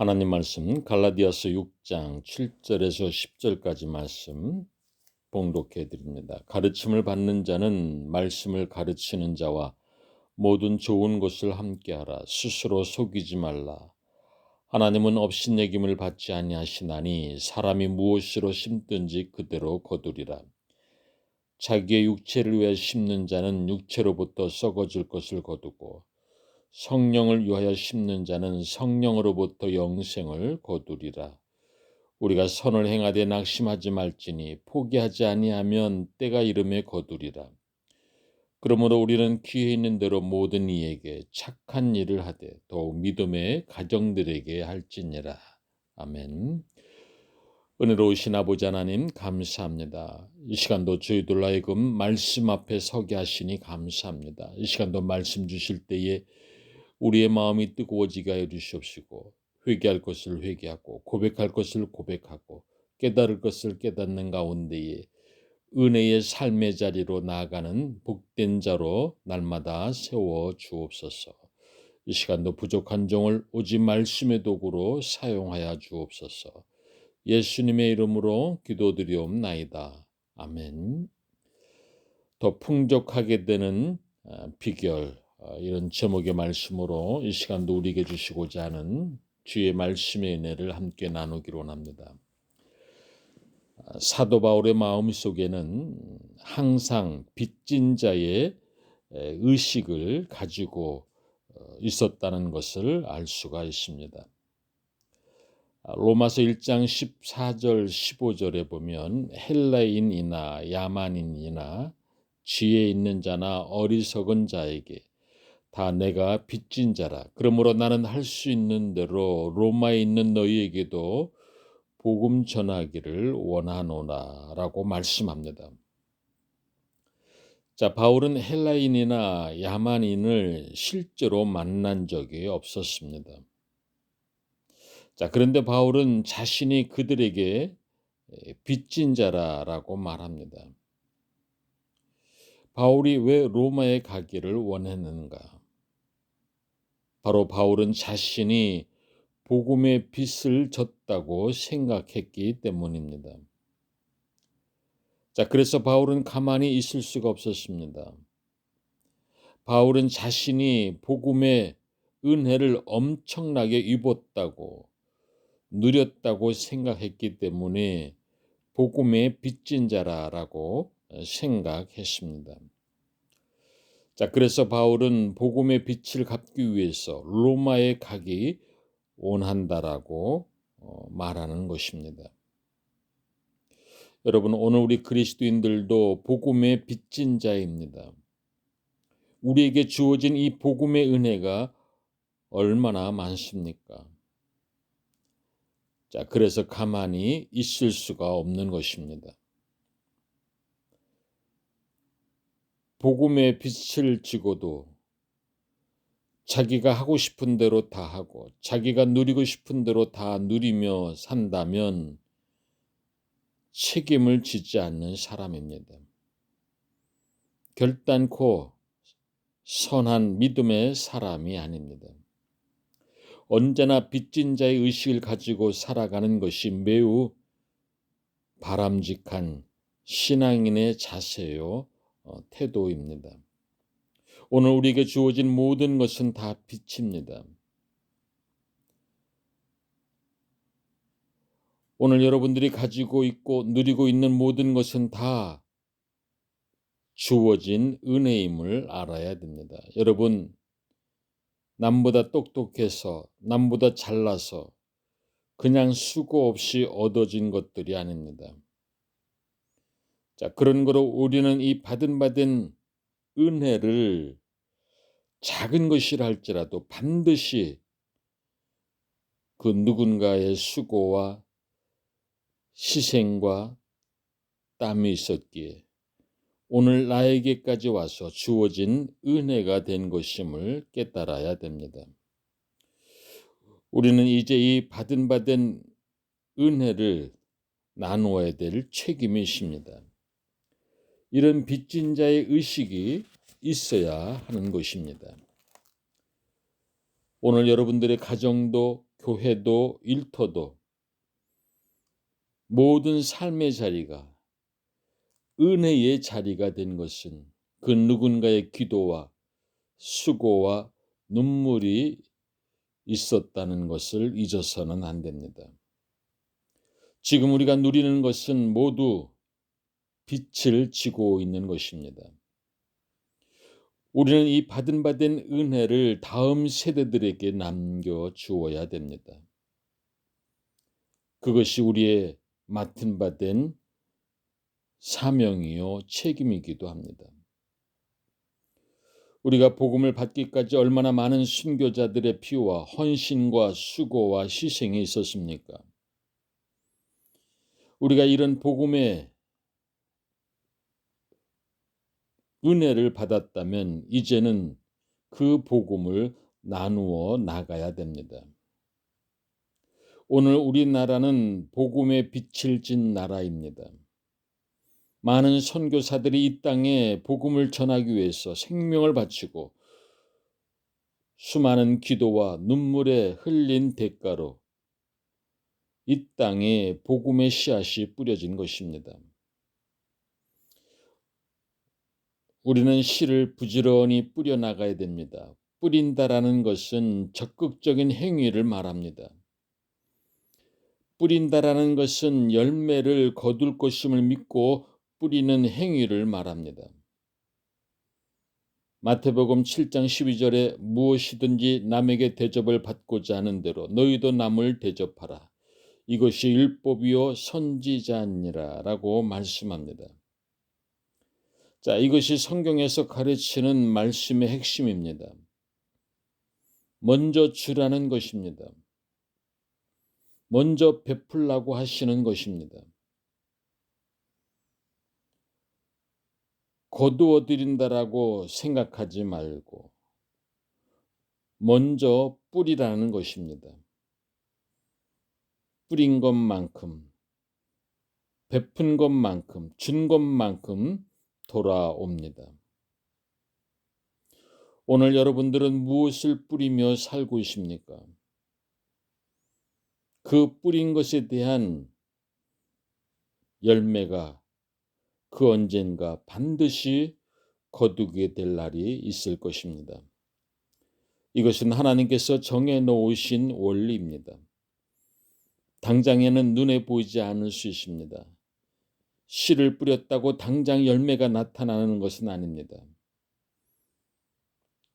하나님 말씀 갈라디아서 6장 7절에서 10절까지 말씀 봉독해 드립니다. 가르침을 받는 자는 말씀을 가르치는 자와 모든 좋은 것을 함께하라. 스스로 속이지 말라. 하나님은 업신여김을 받지 아니하시나니 사람이 무엇으로 심든지 그대로 거두리라. 자기의 육체를 위해 심는 자는 육체로부터 썩어질 것을 거두고 성령을 위하여 심는 자는 성령으로부터 영생을 거두리라. 우리가 선을 행하되 낙심하지 말지니 포기하지 아니하면 때가 이름에 거두리라. 그러므로 우리는 귀에 있는 대로 모든 이에게 착한 일을 하되 더욱 믿음의 가정들에게 할지니라. 아멘. 은혜로우신 아버지 하나님 감사합니다. 이 시간도 저희들 하여금 말씀 앞에 서게 하시니 감사합니다. 이 시간도 말씀 주실 때에 우리의 마음이 뜨거워지게 하여 주시옵시고 회개할 것을 회개하고 고백할 것을 고백하고 깨달을 것을 깨닫는 가운데에 은혜의 삶의 자리로 나아가는 복된 자로 날마다 세워 주옵소서. 이 시간도 부족한 종을 오직 말씀의 도구로 사용하여 주옵소서. 예수님의 이름으로 기도드리옵나이다. 아멘. 더 풍족하게 되는 비결 이런 제목의 말씀으로 이 시간도 우리에게 주시고자 하는 주의 말씀의 은혜를 함께 나누기로 원합니다. 사도 바울의 마음 속에는 항상 빚진 자의 의식을 가지고 있었다는 것을 알 수가 있습니다. 로마서 1장 14절 15절에 보면 헬라인이나 야만인이나 지혜 있는 자나 어리석은 자에게 다 내가 빚진 자라. 그러므로 나는 할 수 있는 대로 로마에 있는 너희에게도 복음 전하기를 원하노라라고 말씀합니다. 자, 바울은 헬라인이나 야만인을 실제로 만난 적이 없었습니다. 자, 그런데 바울은 자신이 그들에게 빚진 자라라고 말합니다. 바울이 왜 로마에 가기를 원했는가? 바로 바울은 자신이 복음의 빚을 졌다고 생각했기 때문입니다. 자, 그래서 바울은 가만히 있을 수가 없었습니다. 바울은 자신이 복음의 은혜를 엄청나게 입었다고 누렸다고 생각했기 때문에 복음의 빚진 자라라고 생각했습니다. 자, 그래서 바울은 복음의 빛을 갚기 위해서 로마에 가기 원한다라고 어, 말하는 것입니다. 여러분, 오늘 우리 그리스도인들도 복음의 빚진 자입니다. 우리에게 주어진 이 복음의 은혜가 얼마나 많습니까? 자, 그래서 가만히 있을 수가 없는 것입니다. 복음의 빛을 지고도 자기가 하고 싶은 대로 다 하고 자기가 누리고 싶은 대로 다 누리며 산다면 책임을 지지 않는 사람입니다. 결단코 선한 믿음의 사람이 아닙니다. 언제나 빚진 자의 의식을 가지고 살아가는 것이 매우 바람직한 신앙인의 자세요. 어, 태도입니다. 오늘 우리에게 주어진 모든 것은 다 빛입니다. 오늘 여러분들이 가지고 있고 누리고 있는 모든 것은 다 주어진 은혜임을 알아야 됩니다. 여러분, 남보다 똑똑해서, 남보다 잘나서 그냥 수고 없이 얻어진 것들이 아닙니다. 자, 그런 거로 우리는 이 받은 받은 은혜를 작은 것이라 할지라도 반드시 그 누군가의 수고와 희생과 땀이 있었기에 오늘 나에게까지 와서 주어진 은혜가 된 것임을 깨달아야 됩니다. 우리는 이제 이 받은 받은 은혜를 나누어야 될 책임이 있습니다. 이런 빚진 자의 의식이 있어야 하는 것입니다. 오늘 여러분들의 가정도 교회도 일터도 모든 삶의 자리가 은혜의 자리가 된 것은 그 누군가의 기도와 수고와 눈물이 있었다는 것을 잊어서는 안 됩니다. 지금 우리가 누리는 것은 모두 빛을 지고 있는 것입니다. 우리는 이 받은 받은 은혜를 다음 세대들에게 남겨 주어야 됩니다. 그것이 우리의 맡은 바된 사명이요 책임이기도 합니다. 우리가 복음을 받기까지 얼마나 많은 순교자들의 피와 헌신과 수고와 희생이 있었습니까? 우리가 이런 복음의 은혜를 받았다면 이제는 그 복음을 나누어 나가야 됩니다. 오늘 우리나라는 복음의 빛을 진 나라입니다. 많은 선교사들이 이 땅에 복음을 전하기 위해서 생명을 바치고 수많은 기도와 눈물에 흘린 대가로 이 땅에 복음의 씨앗이 뿌려진 것입니다. 우리는 씨를 부지런히 뿌려 나가야 됩니다. 뿌린다라는 것은 적극적인 행위를 말합니다. 뿌린다라는 것은 열매를 거둘 것임을 믿고 뿌리는 행위를 말합니다. 마태복음 7장 12절에 무엇이든지 남에게 대접을 받고자 하는 대로 너희도 남을 대접하라. 이것이 율법이요 선지자니라라고 말씀합니다. 자, 이것이 성경에서 가르치는 말씀의 핵심입니다. 먼저 주라는 것입니다. 먼저 베풀라고 하시는 것입니다. 거두어 드린다라고 생각하지 말고 먼저 뿌리라는 것입니다. 뿌린 것만큼 베푼 것만큼 준 것만큼 돌아옵니다. 오늘 여러분들은 무엇을 뿌리며 살고 있습니까? 그 뿌린 것에 대한 열매가 그 언젠가 반드시 거두게 될 날이 있을 것입니다. 이것은 하나님께서 정해 놓으신 원리입니다. 당장에는 눈에 보이지 않을 수 있습니다. 씨를 뿌렸다고 당장 열매가 나타나는 것은 아닙니다.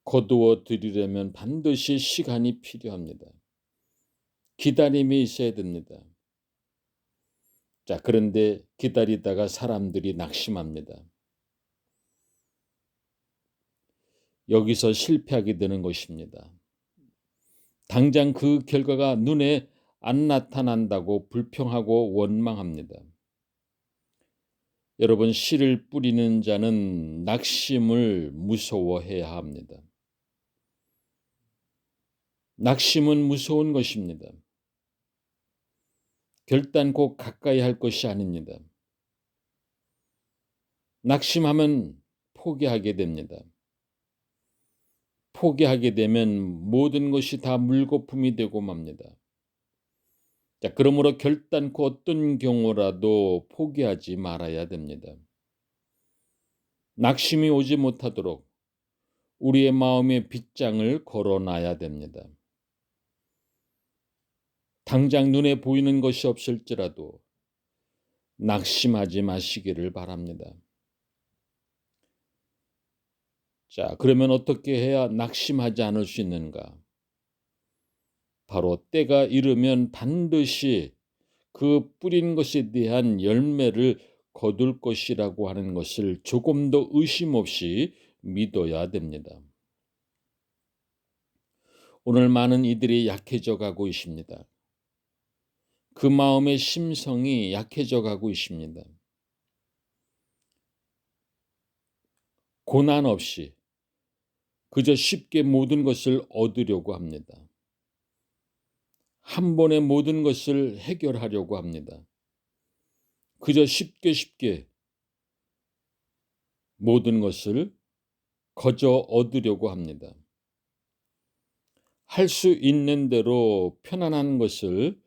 거두어 드리려면 반드시 시간이 필요합니다. 기다림이 있어야 됩니다. 자, 그런데 기다리다가 사람들이 낙심합니다. 여기서 실패하게 되는 것입니다. 당장 그 결과가 눈에 안 나타난다고 불평하고 원망합니다. 여러분, 씨를 뿌리는 자는 낙심을 무서워해야 합니다. 낙심은 무서운 것입니다. 결단코 가까이 할 것이 아닙니다. 낙심하면 포기하게 됩니다. 포기하게 되면 모든 것이 다 물거품이 되고 맙니다. 자, 그러므로 결단코 어떤 경우라도 포기하지 말아야 됩니다. 낙심이 오지 못하도록 우리의 마음의 빗장을 걸어놔야 됩니다. 당장 눈에 보이는 것이 없을지라도 낙심하지 마시기를 바랍니다. 자, 그러면 어떻게 해야 낙심하지 않을 수 있는가? 바로 때가 이르면 반드시 그 뿌린 것에 대한 열매를 거둘 것이라고 하는 것을 조금도 의심 없이 믿어야 됩니다. 오늘 많은 이들이 약해져 가고 있습니다. 그 마음의 심성이 약해져 가고 있습니다. 고난 없이 그저 쉽게 모든 것을 얻으려고 합니다. 한 번에 모든 것을 해결하려고 합니다. 그저 쉽게 쉽게 모든 것을 거저 얻으려고 합니다. 할 수 있는 대로 편안한 것을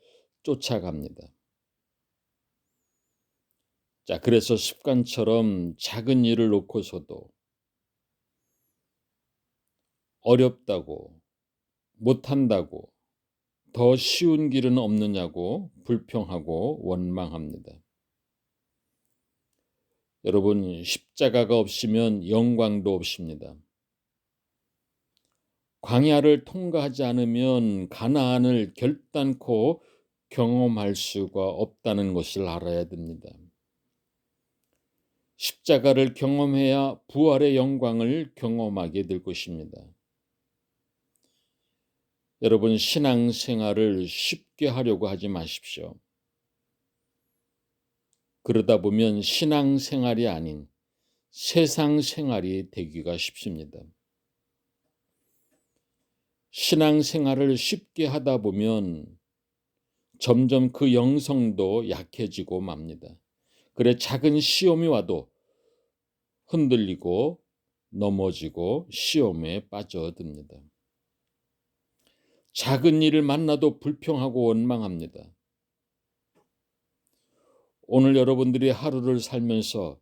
쫓아갑니다. 자, 그래서 습관처럼 작은 일을 놓고서도 어렵다고, 못한다고, 더 쉬운 길은 없느냐고 불평하고 원망합니다. 여러분, 십자가가 없으면 영광도 없습니다. 광야를 통과하지 않으면 가나안을 결단코 경험할 수가 없다는 것을 알아야 됩니다. 십자가를 경험해야 부활의 영광을 경험하게 될 것입니다. 여러분, 신앙생활을 쉽게 하려고 하지 마십시오. 그러다 보면 신앙생활이 아닌 세상생활이 되기가 쉽습니다. 신앙생활을 쉽게 하다 보면 점점 그 영성도 약해지고 맙니다. 그래 작은 시험이 와도 흔들리고 넘어지고 시험에 빠져듭니다. 작은 일을 만나도 불평하고 원망합니다. 오늘 여러분들이 하루를 살면서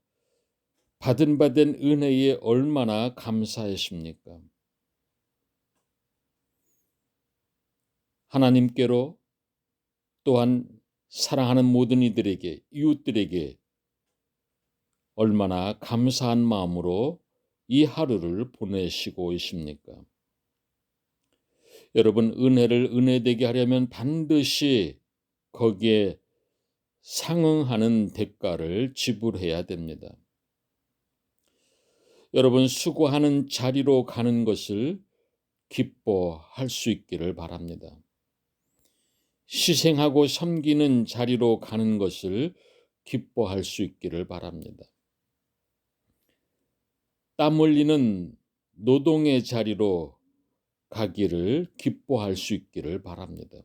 받은 받은 은혜에 얼마나 감사하십니까? 하나님께로 또한 사랑하는 모든 이들에게 이웃들에게 얼마나 감사한 마음으로 이 하루를 보내시고 있습니까? 여러분 은혜를 은혜되게 하려면 반드시 거기에 상응하는 대가를 지불해야 됩니다. 여러분 수고하는 자리로 가는 것을 기뻐할 수 있기를 바랍니다. 희생하고 섬기는 자리로 가는 것을 기뻐할 수 있기를 바랍니다. 땀 흘리는 노동의 자리로 가기를 기뻐할 수 있기를 바랍니다.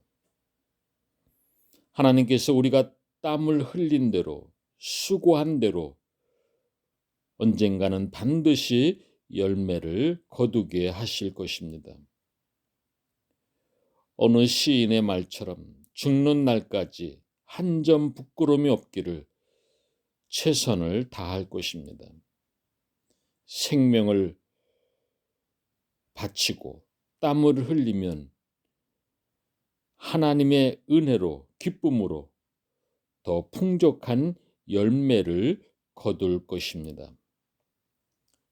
하나님께서 우리가 땀을 흘린 대로 수고한 대로 언젠가는 반드시 열매를 거두게 하실 것입니다. 어느 시인의 말처럼 죽는 날까지 한 점 부끄러움이 없기를 최선을 다할 것입니다. 생명을 바치고 땀을 흘리면 하나님의 은혜로 기쁨으로 더 풍족한 열매를 거둘 것입니다.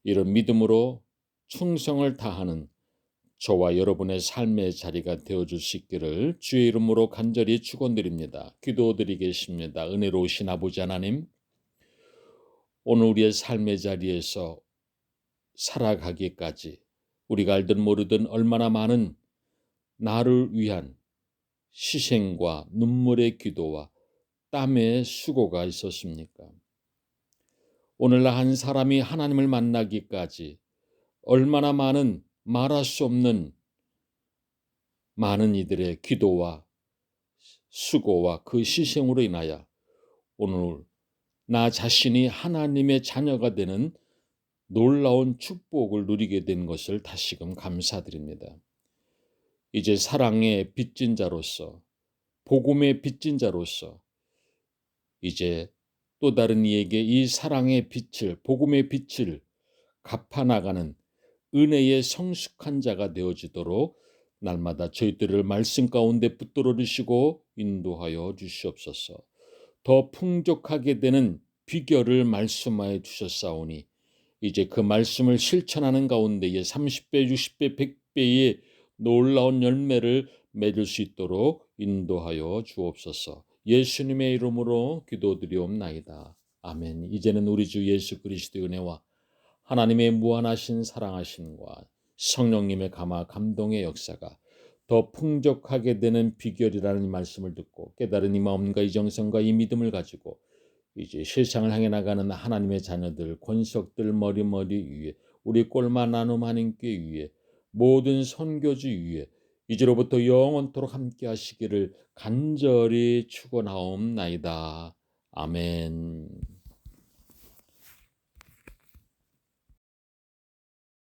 이런 믿음으로 충성을 다하는 저와 여러분의 삶의 자리가 되어 주시기를 주의 이름으로 간절히 축원드립니다. 기도드리겠습니다. 은혜로우신 아버지 하나님, 오늘 우리의 삶의 자리에서 살아가기까지 우리가 알든 모르든 얼마나 많은 나를 위한 희생과 눈물의 기도와 땀의 수고가 있었습니까? 오늘날 한 사람이 하나님을 만나기까지 얼마나 많은 말할 수 없는 많은 이들의 기도와 수고와 그 희생으로 인하여 오늘 나 자신이 하나님의 자녀가 되는 놀라운 축복을 누리게 된 것을 다시금 감사드립니다. 이제 사랑의 빚진 자로서 복음의 빚진 자로서 이제 또 다른 이에게 이 사랑의 빛을 복음의 빛을 갚아 나가는 은혜의 성숙한 자가 되어지도록 날마다 저희들을 말씀 가운데 붙들어 주시고 인도하여 주시옵소서. 더 풍족하게 되는 비결을 말씀하여 주셨사오니 이제 그 말씀을 실천하는 가운데에 30배, 60배, 100배의 놀라운 열매를 맺을 수 있도록 인도하여 주옵소서. 예수님의 이름으로 기도드리옵나이다. 아멘. 이제는 우리 주 예수 그리스도의 은혜와 하나님의 무한하신 사랑하심과 성령님의 감화 감동의 역사가 더 풍족하게 되는 비결이라는 말씀을 듣고 깨달은 이 마음과 이 정성과 이 믿음을 가지고 이제 세상을 향해 나가는 하나님의 자녀들 권석들 머리머리 위에 우리 꼴만 나눔 하나님께 위에 모든 선교주 위에 이제로부터 영원토록 함께 하시기를 간절히 축원하옵나이다. 아멘.